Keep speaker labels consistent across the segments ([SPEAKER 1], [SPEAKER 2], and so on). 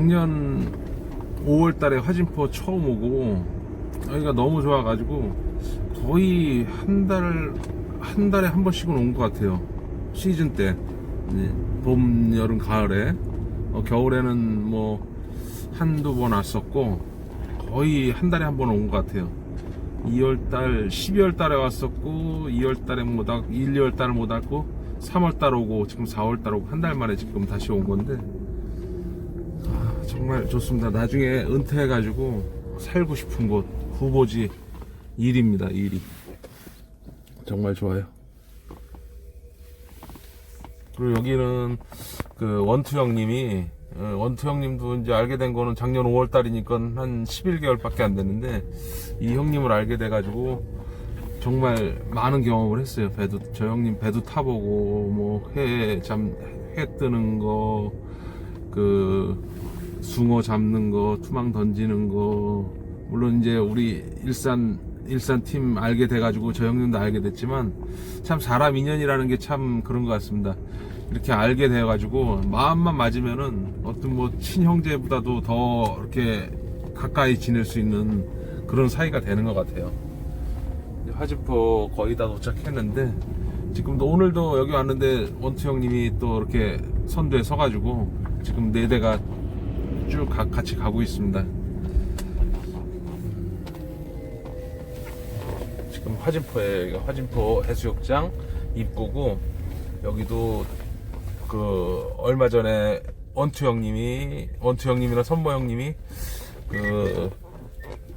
[SPEAKER 1] 작년 5월 달에 화진포 처음 오고 여기가 너무 좋아가지고 거의 한 달, 한 달에 한 번씩은 온 것 같아요. 시즌 때. 네, 봄, 여름, 가을에. 어, 겨울에는 뭐 한두 번 왔었고 거의 한 달에 한 번 온 것 같아요. 2월 달, 12월 달에 왔었고 2월 달에 못 왔고 1, 2월 달에 못 왔고 3월 달 오고 지금 4월 달 오고 한 달 만에 지금 다시 온 건데 아, 정말 좋습니다. 나중에 은퇴해가지고 살고 싶은 곳 후보지 1위입니다. 1위. 정말 좋아요. 그리고 여기는 그 원투 형님이 어, 원투 형님도 이제 알게 된 거는 작년 5월 달이니까 한 11개월밖에 안 됐는데 이 형님을 알게 돼 가지고 정말 많은 경험을 했어요. 배도 저 형님 배도 타보고 뭐 해 잠해 뜨는 거 그 숭어 잡는 거 투망 던지는 거 물론 이제 우리 일산 일산 팀 알게 돼가지고 저 형님도 알게 됐지만 참 사람 인연이라는 게 참 그런 것 같습니다. 이렇게 알게 돼가지고 마음만 맞으면은 어떤 뭐 친형제보다도 더 이렇게 가까이 지낼 수 있는 그런 사이가 되는 것 같아요. 화진포 거의 다 도착했는데 지금도 오늘도 여기 왔는데 원투 형님이 또 이렇게 선두에 서가지고 지금 네 대가 쭉 가- 같이 가고 있습니다. 지금 화진포에 화진포 해수욕장 입구고 여기도 그 얼마 전에 원투 형님이 원투 형님이나 선모 형님이 그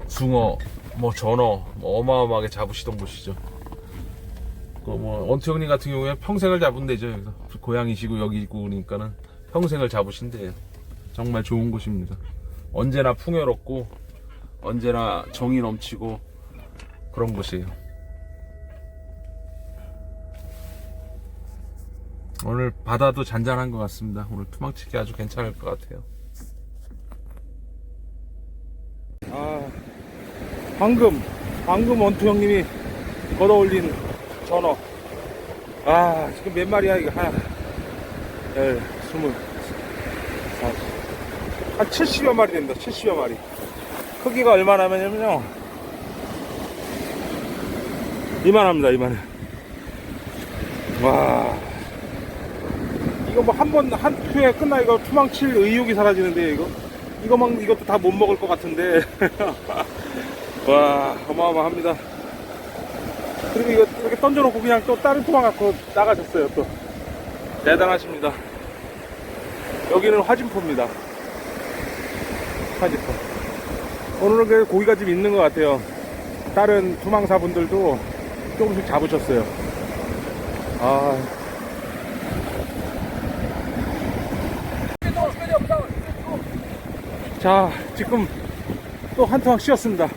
[SPEAKER 1] 숭어 뭐 전어 뭐 어마어마하게 잡으시던 곳이죠. 그뭐 원투 형님 같은 경우에 평생을 잡은 데죠. 고향이시고 여기 있고 그러니까는 평생을 잡으신대요. 정말 좋은 곳입니다. 언제나 풍요롭고 언제나 정이 넘치고 그런 곳이에요. 오늘 바다도 잔잔한 것 같습니다. 오늘 투망치기 아주 괜찮을 것 같아요. 아, 방금, 방금 원투 형님이 걷어 올린 전어. 아, 지금 몇 마리야, 이거? 하나, 열, 스물, 사십. 한 70여 마리 됩니다. 70여 마리. 크기가 얼마나 하면요. 이만합니다, 이만해. 와. 이거 뭐 한 번, 한 투에 끝나 이거 투망칠 의욕이 사라지는데, 이거? 이거만, 이것도 다 못 먹을 것 같은데. 와, 어마어마합니다. 그리고 이거 이렇게 던져놓고 그냥 또 다른 투망 갖고 나가셨어요, 또. 대단하십니다. 여기는 화진포입니다. 화진포. 오늘은 그 고기가 좀 있는 것 같아요. 다른 투망사분들도 조금씩 잡으셨어요. 아. 자, 지금 또한 투망 쉬었습니다.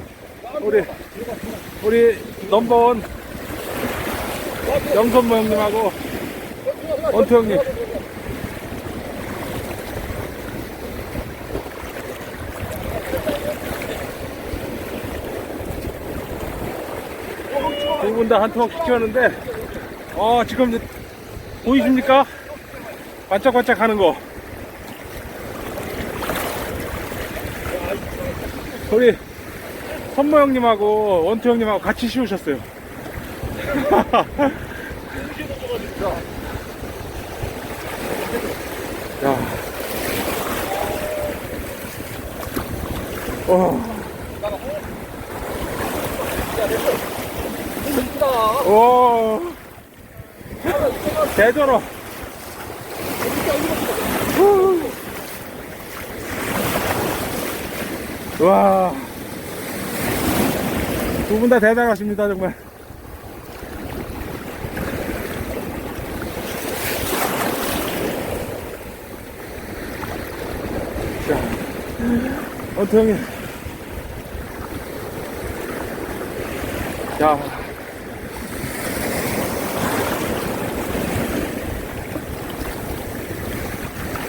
[SPEAKER 1] 우리, 우리 넘버원 영선모 형님하고 원투 형님. 두 분 다한 투망 시켰는데, 어, 지금 보이십니까? 반짝반짝 하는 거. 우리 선모 형님하고 원투 형님하고 같이 씌우셨어요. 야. 어. 오. 대전어. 와. 두 분 다 대단하십니다, 정말. 자, 어떻게. 자.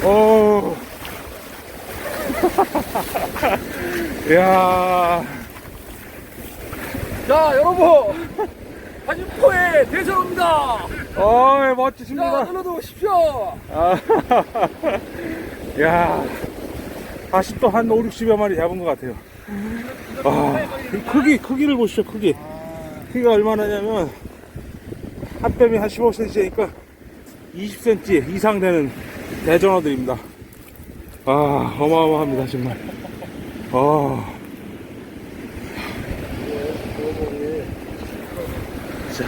[SPEAKER 1] 오. 이야.
[SPEAKER 2] 자, 여러분! 한인포의 대전입니다!
[SPEAKER 1] 어이,
[SPEAKER 2] 자,
[SPEAKER 1] 멋지십니다.
[SPEAKER 2] 눌러도 오십시오!
[SPEAKER 1] 아, 야. 다시 또한 5, 60여 마리 잡은 것 같아요. 아, 이 크기, 크기를 보시죠, 크기. 크기가 얼마나냐면, 한 뺨이 한 15cm니까 20cm 이상 되는 대전어들입니다. 아, 어마어마합니다, 정말. 아. 자.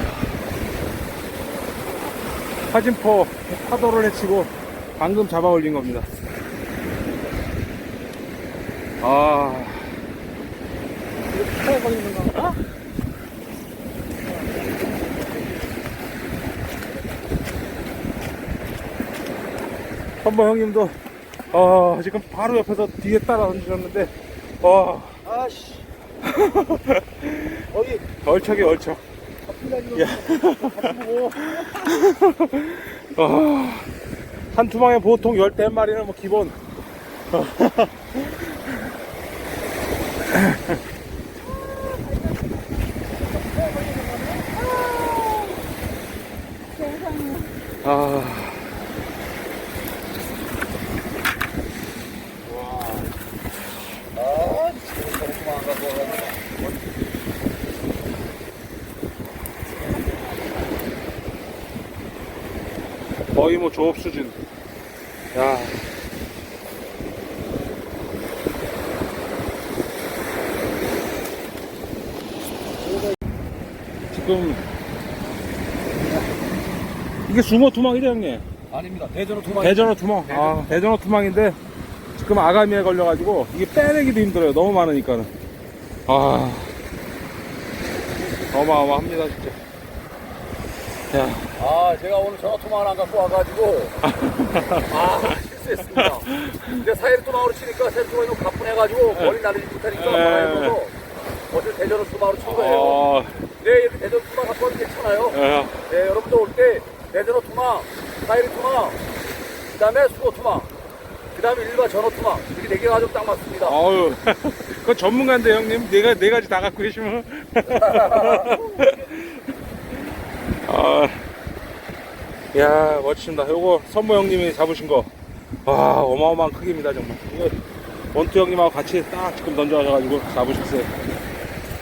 [SPEAKER 1] 화진포 파도를 해치고 방금 잡아 올린 겁니다. 아. 한번 형님도 어, 지금 바로 옆에서 뒤에 따라 던지셨는데 어,
[SPEAKER 2] 아씨. 어디
[SPEAKER 1] 얼척이 얼척 야. 어, 한 투망에 보통 열댓 마리는 뭐 기본 아. 거의 뭐 조업 수준. 야. 지금 이게 숭어 투망이죠 형님?
[SPEAKER 2] 아닙니다. 대전어 두 마리.
[SPEAKER 1] 대전어 투망. 아, 대전어 투망인데 지금 아가미에 걸려가지고 이게 빼내기도 힘들어요. 너무 많으니까는. 아, 어마어마합니다 진짜. 야,
[SPEAKER 2] 아, 제가 오늘 전화 통화 하나 안 갖고 와가지고 아 실수했습니다. 근데 사이를 또 나오로 치니까 새투가 너무 가뿐해가지고 머리 날리지 못하니까
[SPEAKER 1] 네.
[SPEAKER 2] 말해서 어제 대전어 투마로 친 거예요.
[SPEAKER 1] 어,
[SPEAKER 2] 네, 이렇게 대전어 투마 갖고 와도 괜찮아요.
[SPEAKER 1] 야,
[SPEAKER 2] 네, 여러분들 올때 대전어 투마, 사이리 투마, 그 다음에 수고 투마, 그 다음에 일반 전어 투마 이렇게 네 개 가지고 딱 맞습니다.
[SPEAKER 1] 어유, 그건 전문가인데 형님, 네가 네 가지 다 갖고 계시면. 아, 야 멋집니다. 요거 선모 형님이 잡으신 거, 와 어마어마한 크기입니다 정말. 이거 원투 형님하고 같이 딱 지금 던져가지고 잡으셨어요.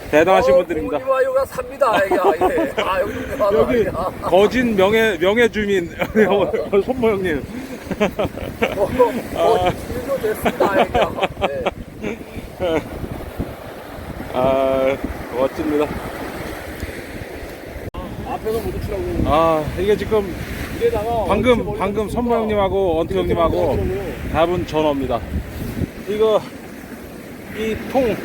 [SPEAKER 1] 대단하신 분들입니다.
[SPEAKER 2] 부모님 와요가 삽니다. 예. 아, 여기.
[SPEAKER 1] 여기
[SPEAKER 2] 아,
[SPEAKER 1] 거진 명예 명예 주민 손모 형님.
[SPEAKER 2] 어, 어, 일도 됐습니다, 이게. 네.
[SPEAKER 1] 아 멋집니다.
[SPEAKER 2] 앞에서 모두 치라고.
[SPEAKER 1] 아 이게 지금 방금 방금 선모 형님하고 원투 형님하고 잡은 전어입니다. 이거 이 통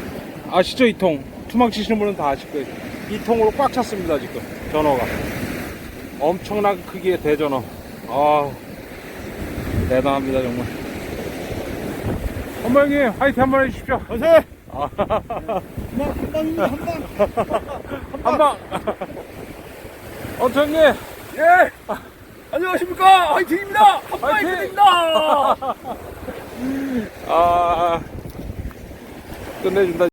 [SPEAKER 1] 아시죠 이 통? 투망 치시는 분은 다 아실 거예요. 이 통으로 꽉 찼습니다 지금 전어가. 엄청난 크기의 대전어. 아 대단합니다 정말. 선모 형님 화이팅 한번 해주십시오. 화이팅! 아,
[SPEAKER 2] 한 방입니다, 한 방.
[SPEAKER 1] 한 방. 원투 형님.
[SPEAKER 2] 예! 안녕하십니까? 화이팅입니다! 드립니다!
[SPEAKER 1] 아 끝내준다.